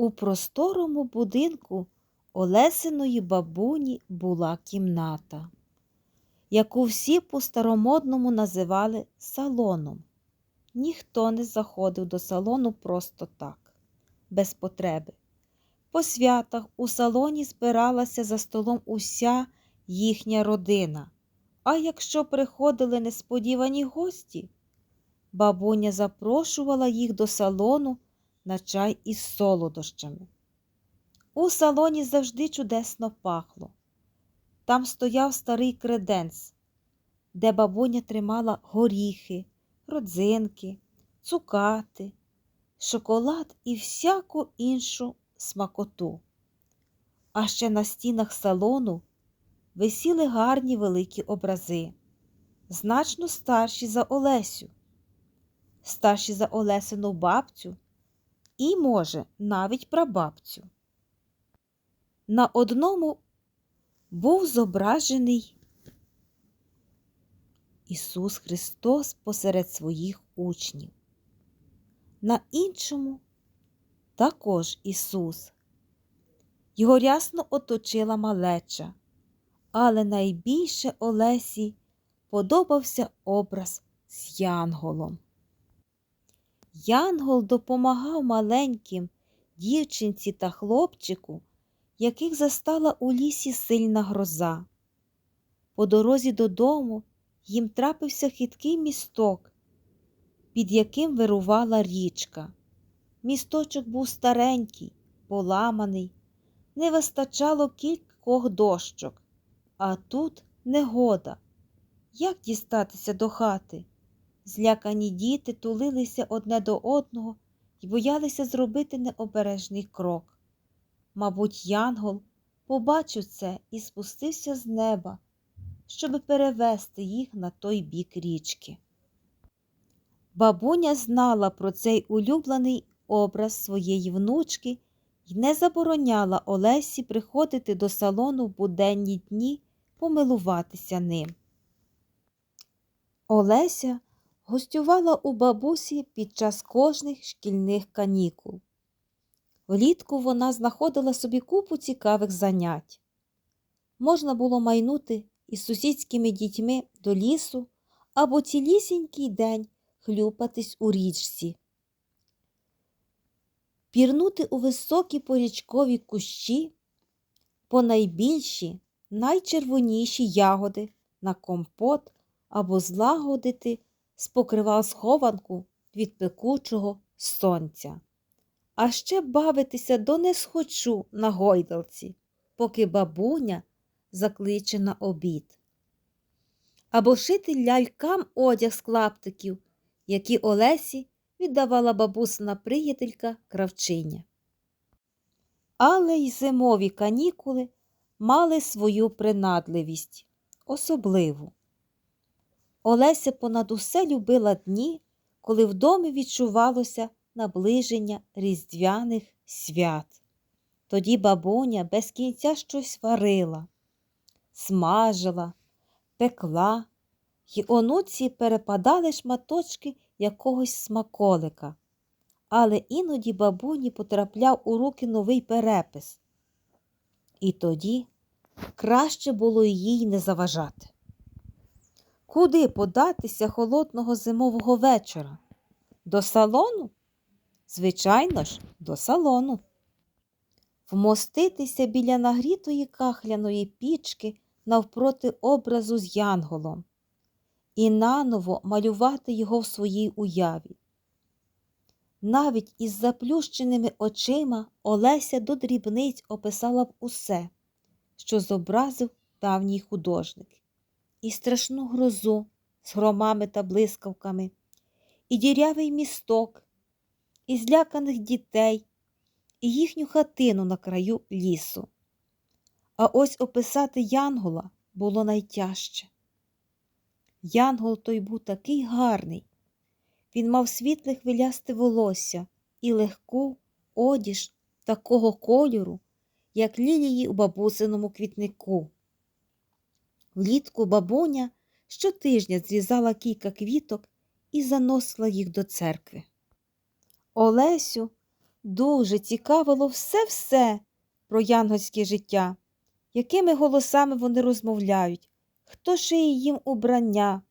У просторому будинку Олесиної бабуні була кімната, яку всі по-старомодному називали салоном. Ніхто не заходив до салону просто так, без потреби. По святах у салоні збиралася за столом уся їхня родина. А якщо приходили несподівані гості, бабуня запрошувала їх до салону на чай із солодощами. У салоні завжди чудесно пахло. Там стояв старий креденс, де бабуня тримала горіхи, родзинки, цукати, шоколад і всяку іншу смакоту. А ще на стінах салону висіли гарні великі образи, значно старші за Олесю, старші за Олесину бабцю і, може, навіть прабабцю. На одному був зображений Ісус Христос посеред своїх учнів. На іншому також Ісус. Його рясно оточила малеча, але найбільше Олесі подобався образ з Янголом. Янгол допомагав маленьким дівчинці та хлопчику, яких застала у лісі сильна гроза. По дорозі додому їм трапився хиткий місток, під яким вирувала річка. Місточок був старенький, поламаний, не вистачало кількох дощок, а тут негода. Як дістатися до хати? Злякані діти тулилися одне до одного і боялися зробити необережний крок. Мабуть, Янгол побачив це і спустився з неба, щоб перевести їх на той бік річки. Бабуня знала про цей улюблений образ своєї внучки і не забороняла Олесі приходити до салону в буденні дні помилуватися ним. Олеся гостювала у бабусі під час кожних шкільних канікул. Влітку вона знаходила собі купу цікавих занять. Можна було майнути із сусідськими дітьми до лісу або цілісінький день хлюпатись у річці, пірнути у високі порічкові кущі, по найбільші, найчервоніші ягоди на компот або злагодити з покривал схованку від пекучого сонця, а ще бавитися до несхочу на гойдалці, поки бабуня закличе на обід, або шити лялькам одяг з клаптиків, які Олесі віддавала бабусина приятелька кравчиня. Але й зимові канікули мали свою принадливість, особливу. Олеся понад усе любила дні, коли в домі відчувалося наближення різдвяних свят. Тоді бабуня без кінця щось варила, смажила, пекла, й онуці перепадали шматочки якогось смаколика. Але іноді бабуні потрапляв у руки новий перепис. І тоді краще було їй не заважати. Куди податися холодного зимового вечора? До салону? Звичайно ж, до салону. Вмоститися біля нагрітої кахляної пічки навпроти образу з янголом і наново малювати його в своїй уяві. Навіть із заплющеними очима Олеся до дрібниць описала б усе, що зобразив давній художник і страшну грозу з громами та блискавками, і дірявий місток, і зляканих дітей, і їхню хатину на краю лісу. А ось описати Янгола було найтяжче. Янгол той був такий гарний. Він мав світле хвилясте волосся і легку одіж такого кольору, як лілії у бабусиному квітнику. Влітку бабуня щотижня зрізала кілька квіток і заносила їх до церкви. Олесю дуже цікавило все-все про янгольське життя, якими голосами вони розмовляють, хто шиє їм убрання,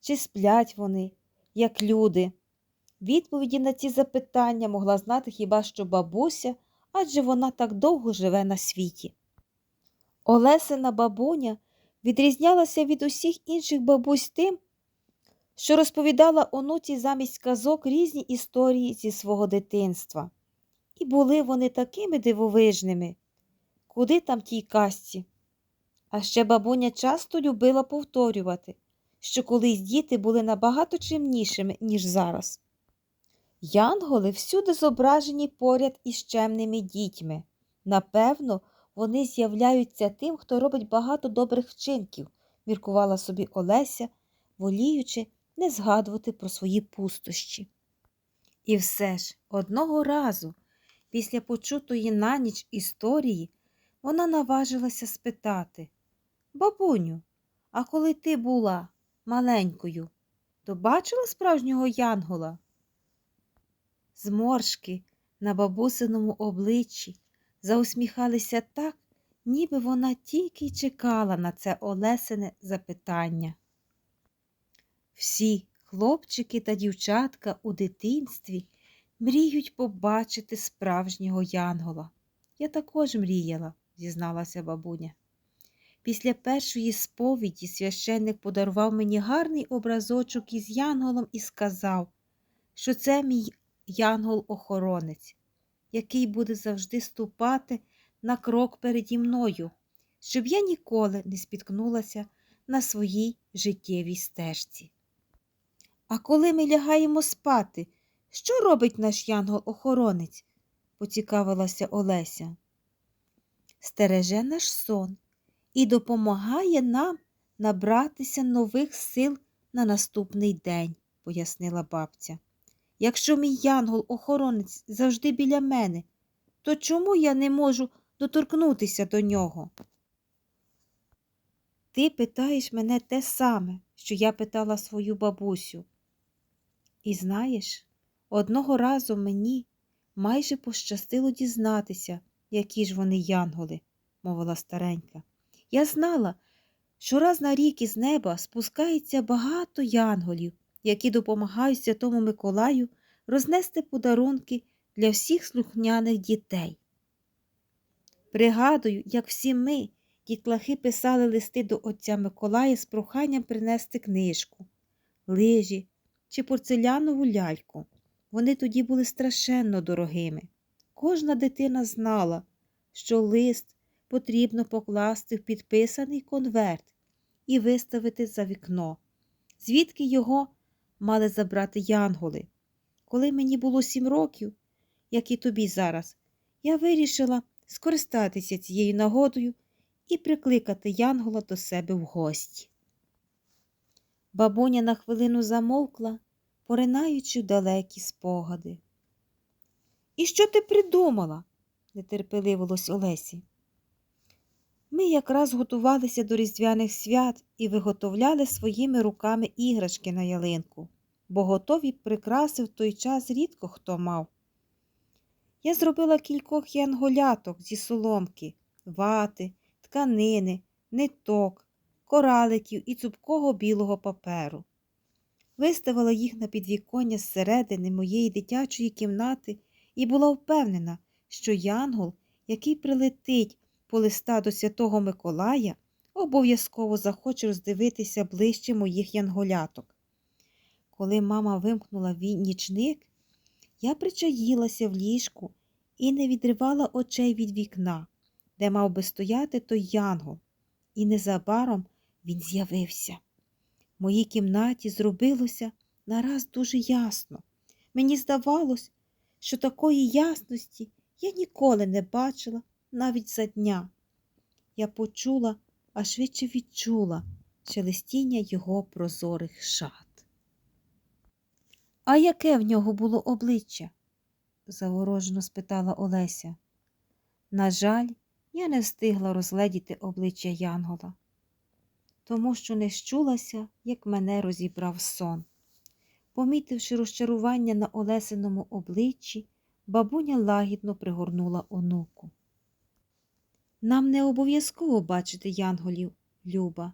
чи сплять вони, як люди. Відповіді на ці запитання могла знати хіба що бабуся, адже вона так довго живе на світі. Олесина бабуня відрізнялася від усіх інших бабусь тим, що розповідала онуці замість казок різні історії зі свого дитинства. І були вони такими дивовижними, куди там тій казці. А ще бабуня часто любила повторювати, що колись діти були набагато чимнішими, ніж зараз. Янголи всюди зображені поряд із чемними дітьми. Напевно, вони з'являються тим, хто робить багато добрих вчинків, міркувала собі Олеся, воліючи не згадувати про свої пустощі. І все ж одного разу, після почутої на ніч історії, вона наважилася спитати Бабуню, а коли ти була маленькою, то бачила справжнього янгола? Зморшки на бабусиному обличчі заусміхалися так, ніби вона тільки й чекала на це Олесине запитання. Всі хлопчики та дівчатка у дитинстві мріють побачити справжнього янгола. Я також мріяла, зізналася бабуня. Після першої сповіді священник подарував мені гарний образочок із янголом і сказав, що це мій янгол-охоронець, який буде завжди ступати на крок переді мною, щоб я ніколи не спіткнулася на своїй життєвій стежці. А коли ми лягаємо спати, що робить наш янгол-охоронець? поцікавилася Олеся. Стереже наш сон і допомагає нам набратися нових сил на наступний день, пояснила бабця. Якщо мій янгол-охоронець завжди біля мене, то чому я не можу доторкнутися до нього? Ти питаєш мене те саме, що я питала свою бабусю. І знаєш, одного разу мені майже пощастило дізнатися, які ж вони янголи, мовила старенька. Я знала, що раз на рік із неба спускається багато янголів, які допомагають Святому Миколаю рознести подарунки для всіх слухняних дітей. Пригадую, як всі ми, дітлахи, писали листи до отця Миколая з проханням принести книжку, лижі чи порцелянову ляльку. Вони тоді були страшенно дорогими. Кожна дитина знала, що лист потрібно покласти в підписаний конверт і виставити за вікно, звідки його мали забрати янголи. Коли мені було сім років, як і тобі зараз, я вирішила скористатися цією нагодою і прикликати Янгола до себе в гості. Бабуня на хвилину замовкла, поринаючи далекі спогади. І що ти придумала? нетерпеливилось Олесі. Ми якраз готувалися до різдвяних свят і виготовляли своїми руками іграшки на ялинку, бо готові прикраси в той час рідко хто мав. Я зробила кількох янголяток зі соломки, вати, тканини, ниток, кораликів і цупкого білого паперу. Виставила їх на підвіконня зсередини моєї дитячої кімнати і була впевнена, що янгол, який прилетить по листа до Святого Миколая, обов'язково захоче роздивитися ближче моїх янголяток. Коли мама вимкнула нічник, я причаїлася в ліжку і не відривала очей від вікна, де мав би стояти той янгол, і незабаром він з'явився. В моїй кімнаті зробилося нараз дуже ясно. Мені здавалось, що такої ясності я ніколи не бачила навіть за дня. Я почула, а швидше відчула шелестіння його прозорих шат. А яке в нього було обличчя? заворожено спитала Олеся. На жаль, я не встигла розгледіти обличчя Янгола, тому що не щулася, як мене розібрав сон. Помітивши розчарування на Олесиному обличчі, Бабуня лагідно пригорнула онуку. Нам не обов'язково бачити янголів, Люба.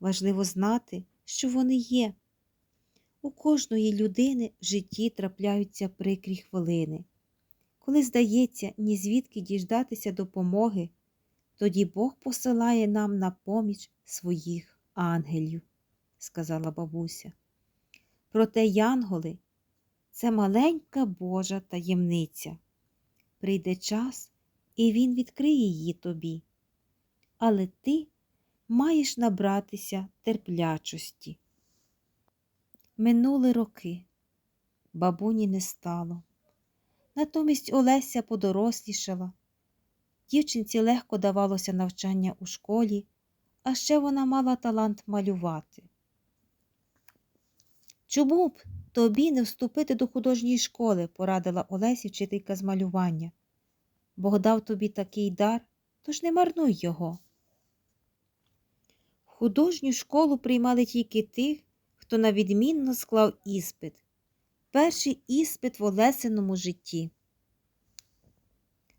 Важливо знати, що вони є. У кожної людини в житті трапляються прикрі хвилини. Коли здається, ні звідки діждатися допомоги, тоді Бог посилає нам на поміч своїх ангелів, сказала бабуся. Проте янголи це маленька Божа таємниця. Прийде час, і Він відкриє її тобі. Але ти маєш набратися терплячості. Минули роки. Бабуні не стало. Натомість Олеся подорослішала. Дівчинці легко давалося навчання у школі, а ще вона мала талант малювати. Чому б тобі не вступити до художньої школи, порадила Олесі вчителька з малювання. Бог дав тобі такий дар, тож не марнуй його. Художню школу приймали тільки тих, хто навідмінно склав іспит. Перший іспит в Олесиному житті.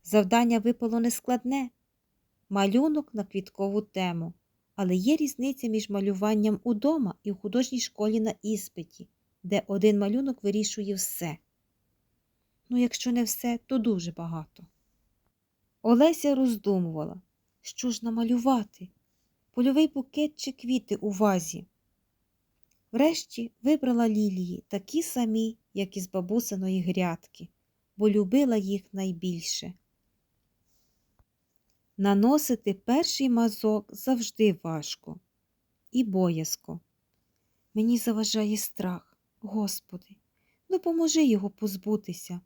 Завдання випало нескладне малюнок на квіткову тему, але є різниця між малюванням удома і в художній школі на іспиті, де один малюнок вирішує все. Ну, якщо не все, то дуже багато. Олеся роздумувала, що ж намалювати польовий букет чи квіти у вазі. Врешті вибрала лілії такі самі, як із бабусиної грядки, бо любила їх найбільше. Наносити перший мазок завжди важко і боязко. Мені заважає страх, Господи, допоможи його позбутися.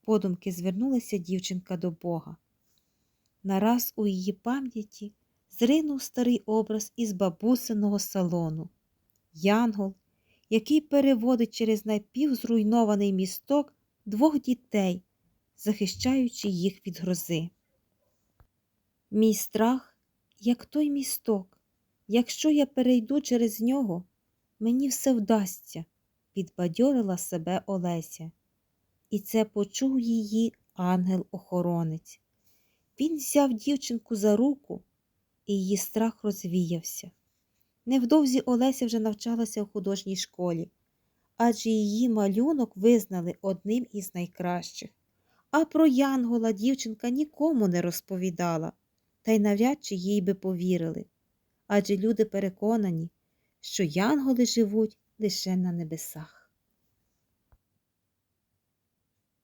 Подумки звернулася дівчинка до Бога. Нараз у її пам'яті зринув старий образ із бабусиного салону. Янгол, який переводить через напівзруйнований місток двох дітей, захищаючи їх від грози. Мій страх, як той місток, якщо я перейду через нього, мені все вдасться, підбадьорила себе Олеся. І це почув її ангел-охоронець. Він взяв дівчинку за руку, і її страх розвіявся. Невдовзі Олеся вже навчалася в художній школі, адже її малюнок визнали одним із найкращих. А про Янгола дівчинка нікому не розповідала, та й навряд чи їй би повірили. Адже люди переконані, що янголи живуть лише на небесах.